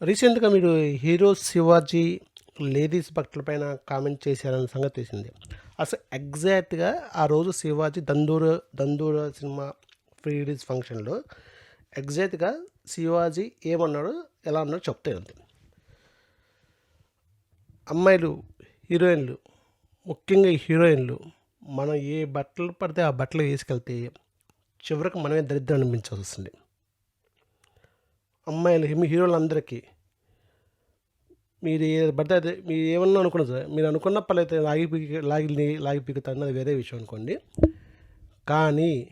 రీసెంట్‌గా మీరు 'hero Shivaji' ladies బట్టల పైన కామెంట్ చేశారన్న సంగతి తెలిసింది. అసలు ఎగ్జాక్ట్‌గా ఆ రోజు Shivaji Dandora Dandora cinema pre release ఫంక్షన్‌లో ఎగ్జాక్ట్‌గా శివాజీ ఏమన్నాడో, ఎలా అన్నాడో చెప్తే ఉంది అమ్మాయిలు, హీరోయిన్‌లు ముఖ్యంగా హీరోయిన్‌లు మనం ఏ బట్టలు పడితే ఆ బట్టలు వేసుకెళ్తే చివరికి మనమే దరిద్రం అనిపించవలసింది అమ్మాయిలు మీ హీరోలందరికీ మీరు పడితే అదే మీరు ఏమన్నా అనుకున్నా సార్ మీరు అనుకున్న పనైతే లాగి పీకి లాగి లాగి పీకుతారు అది వేరే విషయం అనుకోండి. కానీ,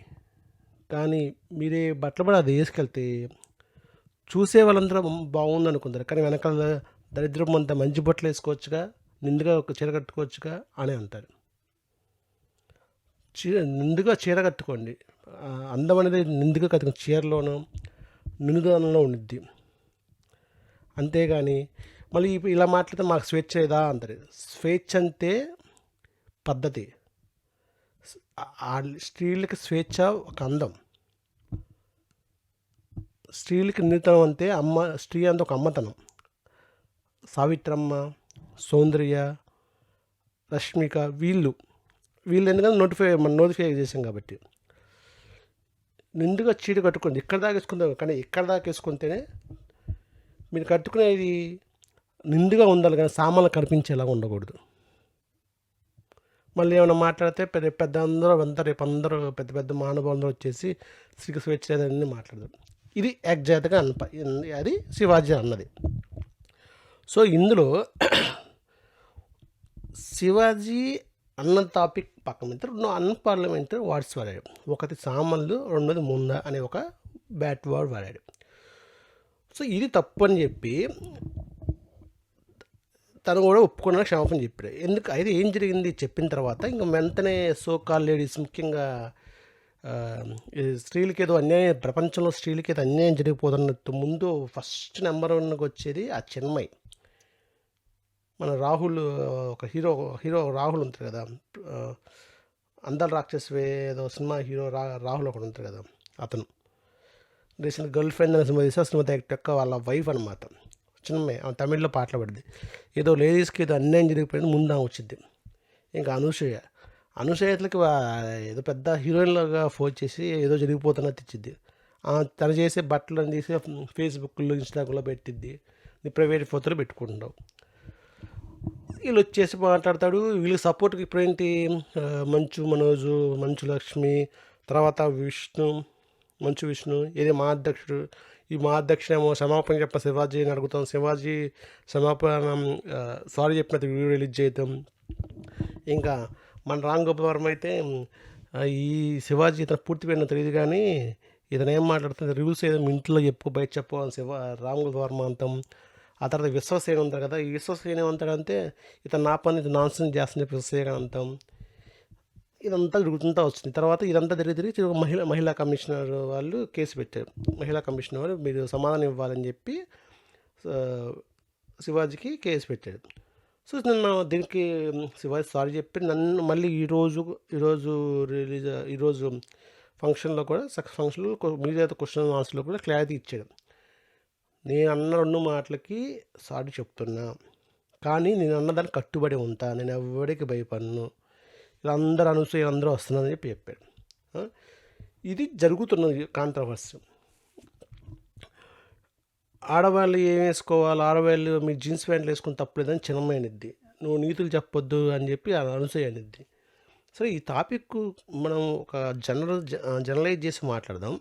కానీ మీరే బట్టలు పడి అది వేసుకెళ్తే చూసే వాళ్ళందరూ బాగుందనుకుంటారు. కానీ వెనకాల దరిద్రమంతా మంచి బట్టలు వేసుకోవచ్చుగా, నిండుగా ఒక చీర కట్టుకోవచ్చుగా అని అంటారు. చీర నిండుగా చీర కట్టుకోండి. అందం అనేది నిండుగా కట్టుకుని చీరలోనూ నిండుదనంలో ఉండిద్ది. అంతేగాని మళ్ళీ ఇలా మాట్లాడితే మాకు స్వేచ్ఛ ఇదా అంటారు. స్వేచ్ఛ అంటే పద్ధతి. స్ స్త్రీలకి స్వేచ్ఛ ఒక అందం. స్త్రీలకి నితనం అంటే అమ్మ స్త్రీ అంటే ఒక అమ్మతనం. సావిత్రమ్మ, సౌందర్య, రష్మిక వీళ్ళు, వీళ్ళు ఎందుకంటే నోటిఫై మనం నోటిఫై చేసాం కాబట్టి. నిండుగా చీడ కట్టుకోండి. ఇక్కడ దాకా వేసుకుందాం కానీ ఇక్కడ దాకా వేసుకుంటేనే మీరు కట్టుకునేది నిండుగా ఉండాలి కానీ సామాన్లు కనిపించేలాగా ఉండకూడదు. మళ్ళీ ఏమైనా మాట్లాడితే పెద్ద పెద్ద అందరూ అంతా రేపు అందరూ పెద్ద పెద్ద మహానుభావులందరూ వచ్చేసి శ్రీకి స్వేచ్ఛ లేదని మాట్లాడదు ఇది ఎగ్జాక్ట్‌గా అన్ప అది శివాజీ అన్నది. సో, ఇందులో శివాజీ అన్న టాపిక్ పక్కన రెండు 2 అన్‌పార్లమెంటరీ వార్డ్స్ వాడాడు. ఒకటి సామాన్లు, రెండోది ముంద అనే ఒక బ్యాట్ వర్డ్ వాడాడు. సో, ఇది తప్పు అని చెప్పి తను కూడా ఒప్పుకున్నాడు. క్షమాపణ చెప్పాడు. ఎందుకు అయితే ఏం జరిగింది చెప్పిన తర్వాత ఇంక వెంటనే సో లేడీస్ ముఖ్యంగా స్త్రీలకి ఏదో అన్యాయం ప్రపంచంలో స్త్రీలకి ఏదో అన్యాయం జరిగిపోతున్నట్టు ముందు ఫస్ట్ నెంబర్ వన్‌కి వచ్చేది ఆ చిన్మయి. మన రాహుల్ ఒక హీరో హీరో రాహుల్ ఉంటారు కదా! ఆహ్, 'అందాల ఏదో సినిమా హీరో రా రాహుల్ ఒకడు ఉంటారు కదా! అతను. రీసెంట్ 'గర్ల్ ఫ్రెండ్' అనే సినిమా తీసా సినిమా యొక్క వాళ్ళ వైఫ్ అనమాట. చిన్నమ్మాయి ఆమె తమిళ్‌లో పాటలు పడింది ఏదో లేడీస్‌కి ఏదో అన్యాయం జరిగిపోయింది ముందు ఆమె వచ్చింది ఇంకా అనూసూయ. అనూసూయ ఏదో పెద్ద హీరోయిన్‌లాగా ఫోన్ చేసి ఏదో జరిగిపోతున్న తెచ్చింది తను చేసే బట్టలను తీసి ఫేస్‌బుక్‌లో, ఇన్‌స్టాగ్రామ్‌లో పెట్టిద్ది. నీ ప్రైవేట్ ఫోటోలు పెట్టుకుంటావు. వీళ్ళు వచ్చేసి మాట్లాడతాడు. వీళ్ళకి సపోర్ట్కి ఇప్పుడేంటి మంచు మనోజు, మంచు లక్ష్మి, తర్వాత విష్ణు, మంచు విష్ణు, ఇది మా అధ్యక్షుడు. ఈ మా అధ్యక్షుడేమో క్షమాపణ చెప్ప శివాజీని అడుగుతాం. శివాజీ క్షమాపణ సారీ చెప్పిన వీడియో రిలీజ్ చేయటం. ఇంకా మన రామ్ గోపాల్ అయితే ఈ శివాజీ ఇతను పూర్తి పేరు తెలియదు కానీ ఇతను ఏం మాట్లాడుతుంది రివ్యూస్ ఏదో ఇంట్లో చెప్పు, బయట చెప్పు శివ రామ్ గోపాల్ అంతం ఆ తర్వాత విశ్వసేన ఉంటారు కదా! ఈ విశ్వసేన ఏమంటాడంటే ఇతను నా పని ఇది నాన్‌సెన్స్ చేస్తుంది చెప్పి విశ్వసేన అంటాం. ఇదంతా జరుగుతుంటా వచ్చింది. తర్వాత ఇదంతా తిరిగి తిరిగి తిరిగి మహిళా మహిళా కమిషనర్ వాళ్ళు కేసు పెట్టారు. మహిళా కమిషనర్ వాళ్ళు మీరు సమాధానం ఇవ్వాలని చెప్పి శివాజీకి కేసు పెట్టాడు. సో, నన్ను దీనికి శివాజీ సారీ చెప్పి నన్ను మళ్ళీ ఈరోజు ఈరోజు రిలీజ్ ఈరోజు ఫంక్షన్‌లో కూడా సక్సెస్ ఫంక్షన్‌లో మీడియాతో క్వశ్చన్ ఆన్సర్‌లో కూడా క్లారిటీ ఇచ్చాడు. నేను అన్న రెండు మాటలకి సాటి చెప్తున్నా. కానీ నేను అన్నదానికి కట్టుబడి ఉంటా. నేను ఎవ్వడికి భయపడను. వీళ్ళందరూ అనూసూయ అందరూ వస్తున్నారని చెప్పి చెప్పాడు. ఇది జరుగుతున్నది కాంట్రవర్సీ ఆడవాళ్ళు ఏం వేసుకోవాలి, ఆడవాళ్ళు మీ జీన్స్ ప్యాంట్లు వేసుకుని తప్పలేదని చిన్నమైనది నువ్వు నీతులు చెప్పొద్దు అని చెప్పి అనూసూయ అనిద్ది. సరే ఈ టాపిక్ మనం ఒక జనరల్ జ జనరలైజ్ చేసి మాట్లాడదాం.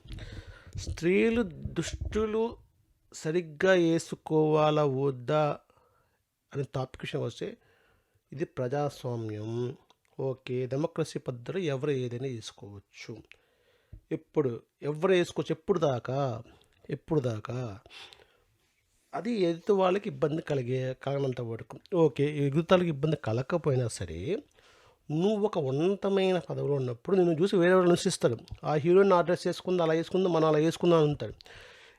స్త్రీలు దుష్టులు సరిగ్గా ఏసుకోవాలా వద్దా అనే టాపిక్ విషయం వస్తే ఇది ప్రజాస్వామ్యం. ఓకే. డెమోక్రసీ పద్ధతిలో ఎవరు ఏదైనా వేసుకోవచ్చు ఎప్పుడు ఎవరు వేసుకోవచ్చు ఎప్పుడు దాకా, ఎప్పుడు దాకా అది ఎదుటి వాళ్ళకి ఇబ్బంది కలిగే కారణంత వరకు. ఓకే. ఎదుటాళ్ళకి ఇబ్బంది కలగకపోయినా సరే నువ్వు ఒక ఉన్నతమైన పదవిలో ఉన్నప్పుడు నేను చూసి వేరే వాళ్ళు నివసిస్తారు. ఆ హీరోయిన్ ఆ డ్రెస్ అలా వేసుకుందా మనం అలా వేసుకుందాం అంటాడు.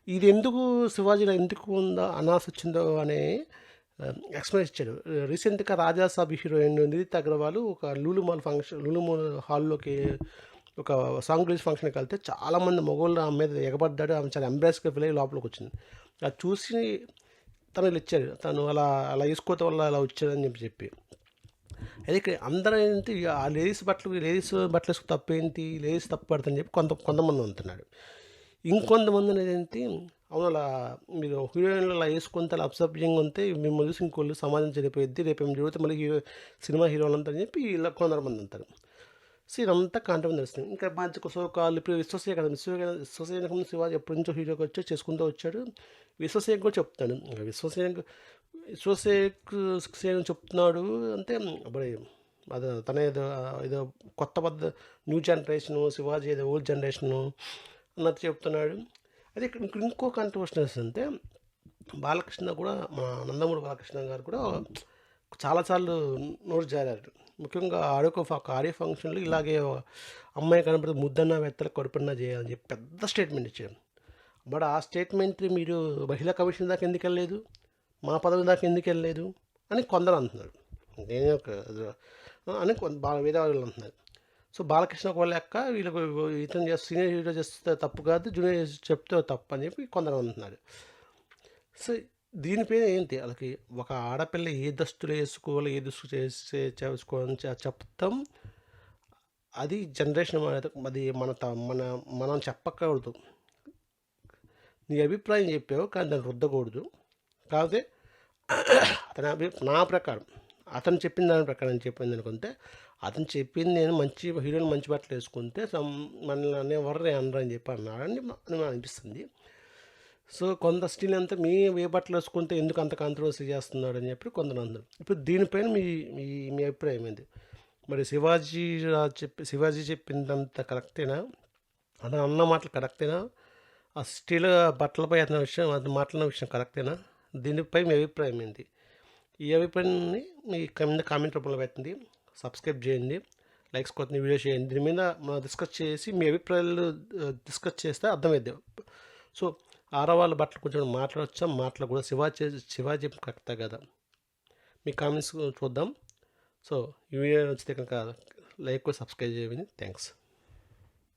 ఇది ఎందుకు శివాజీలో ఎందుకు ఉందా అనాల్సి వచ్చిందో అనే ఎక్స్‌ప్లెయిన్ ఇచ్చాడు. రీసెంట్‌గా 'రాజాసాబ్' హీరోయిన్ నిధిత్ అగర్వాల్ ఒక లూలుమాల్ ఫంక్షన్ లూలుమాల్ హాల్‌లోకి ఒక సాంగ్ రిలీజ్ ఫంక్షన్‌కి వెళ్తే చాలామంది మొగోళ్ళు ఆమె మీద ఎగబడ్డాడు. ఆమె చాలా ఎంబ్రాస్‌గా ఫీల్ అయ్యి లోపలికొచ్చింది. అది చూసి తను ఇచ్చాడు తను అలా అలా వేసుకోవటం వల్ల అలా వచ్చాడని చెప్పి చెప్పి అయితే ఇక్కడ అందరూ ఏంటి ఆ లేడీస్ బట్టలు లేడీస్ బట్టలు వేసుకు తప్పేంటి లేడీస్ తప్పు పడుతుందని చెప్పి కొంత కొంతమంది ఉంటున్నాడు ఇంకొంతమంది అనేది ఏంటి అవును అలా మీరు హీరోయిన్లు అలా వేసుకుంటే అలా అబ్సర్వింగ్ ఉంటే మిమ్మల్ని చూసి ఇంకోళ్ళు సమాజం చెడిపోయింది రేపు ఏమి జరుగుతుంది మళ్ళీ హీరో సినిమా హీరోలు అంటారని చెప్పి ఇలా కొందరు అంటారు. సో ఇదంతా కాంటం తెలుస్తుంది ఇంకా మంచి కుసోకాలు ఇప్పుడు విశ్వసీయ కదా విశ్వ విశ్వసీయ శివాజీ ఎప్పటి నుంచో హీరోకి వచ్చి చేసుకుంటూ వచ్చాడు. విశ్వసేన్ కూడా చెప్తాడు. విశ్వసేన్ విశ్వసేన్ చెప్తున్నాడు అంటే అప్పుడు అది తన ఏదో ఏదో కొత్త పద్ధ న్యూ జనరేషను శివాజీ ఏదో ఓల్డ్ జనరేషను అన్నట్టు చెప్తున్నాడు. అదే ఇక్కడ ఇంకో- ఇంకో అంటే బాలకృష్ణ కూడా మా నందమూరి బాలకృష్ణ గారు కూడా చాలాసార్లు నోరు జారారు. ముఖ్యంగా ఆడియో ఒక ఆడియో ఫంక్షన్లు ఇలాగే అమ్మాయి కనపడితే ముద్దన్న వెత్తలు కడుపున్నా చేయాలని చెప్పి పెద్ద స్టేట్మెంట్ ఇచ్చారు. బట్ ఆ స్టేట్మెంట్ మీరు మహిళా కమిషన్ దాకా ఎందుకు వెళ్ళలేదు? మా పదవి దాకా ఎందుకు వెళ్ళలేదు? అని కొందరు అంటున్నారు. నేను ఒక అని కొంత బాగా వేరే వాళ్ళు అంటున్నారు. సో బాలకృష్ణ ఒక లెక్క వీళ్ళకు ఇతను చేస్తే సీనియర్ హీరో చేస్తే తప్పు కాదు జూనియర్ చెప్తే తప్పు అని చెప్పి కొందరు అంటున్నారు. సో దీనిపైన ఏంటి? వాళ్ళకి ఒక ఆడపిల్ల ఏ దుస్తులు వేసుకోవాలి ఏ దుస్తులు చేసే చేసుకోవాలని చెప్తాం. అది జనరేషన్ అది మన త- మన మనం చెప్పకూడదు. నీ అభిప్రాయం చెప్పావు కానీ దాన్ని రుద్దకూడదు. కాకపోతే అతని అభి నా ప్రకారం అతను చెప్పిన దాని ప్రకారం చెప్పింది అనుకుంటే అతను చెప్పింది నేను మంచి హీరోయిన్ మంచి బట్టలు వేసుకుంటే సమ్ మనల్ని అనేవారు అనరు అని చెప్పి అన్నాడని అనిపిస్తుంది. సో కొంత స్టిల్ అంతా మీ ఏ బట్టలు వేసుకుంటే ఎందుకు అంత కాంట్రవర్సీ చేస్తున్నాడు అని చెప్పి కొందరు అందరు ఇప్పుడు దీనిపైన మీ మీ మీ అభిప్రాయం ఏంది? మరి శివాజీ చెప్పి శివాజీ చెప్పిందంత కరెక్టేనా? అతను అన్న మాటలు కరెక్టేనా? ఆ స్టీల్ బట్టలపై అతని విషయం అతను మాట్లాడిన విషయం కరెక్టేనా? దీనిపై మీ అభిప్రాయం ఏంటి ఈ అభిప్రాయాన్ని మీ కింద కామెంట్ రూపంలో పెట్టింది సబ్స్క్రైబ్ చేయండి లైక్స్ కొత్త వీడియో చేయండి. దీని మీద మనం డిస్కస్ చేసి మీ అభిప్రాయాలు డిస్కస్ చేస్తే అర్థమైద్ది. సో ఆరవాళ్ళ బట్టలు కొంచెం మాట్లాడొచ్చా? మాటలు కూడా శివాజీ శివాజీ కరెక్టా కదా. మీ కామెంట్స్ చూద్దాం. సో ఈ వీడియో నచ్చితే కనుక లైక్ సబ్స్క్రైబ్ చేయండి. థ్యాంక్స్